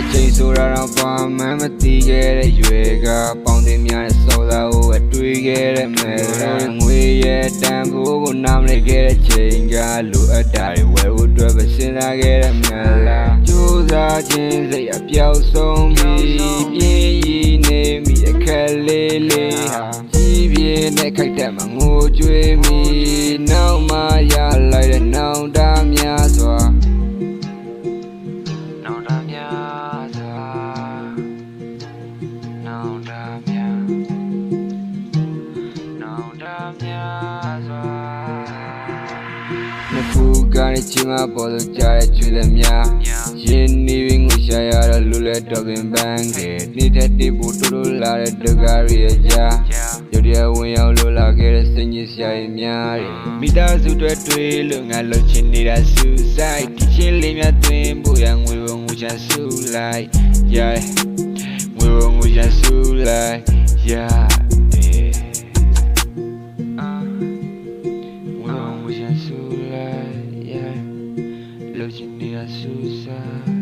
တော့ဘာမှမသိခဲ့တဲ့ရွယ်ကပေါင်းတင်များတဲ့စောသားကိုအတွေ့ခဲ့တဲ့မယ်လားငွေရဲ့တန်ဖိုးကိုနားမလည်ခဲ့တဲ့ချိန်ကလိုအပ်တာတွေဝယ်ဖို့အတွက်ပဲစဉ်းစားခဲ့တဲ့မယ်လားကြိုးစားခြင်းစိတ်အပြောက်ဆုံးပြီးပြင်းရည် ကနေချီမပေါ်လို့ကြားတဲ့ကျွေးလက်များရင်းနေပြီးငွေရှာရတော့လူလက်တော့ပင်ပန်းခဲ့နေတဲ့တိဖို့တူတူလာတဲ့ဒုက္ခတွေရဲ့ကြားရုတ်တရက်ဝင်ရောက်လို့လာခဲ့တဲ့စိတ်ညစ်စရာတွေများတယ်မိသားစုတွေတွေ့လို့ငါလှုပ်ချင်နေတာစူစိုက်ဒီချင်းလေးများတွင်ဖို့ရငွေဝငွေချဆူလိုက် yeah ငွေဝငွေချဆူလိုက် yeah ငွေဝငွေချဆူလိုက် yeah လှုပ်ချ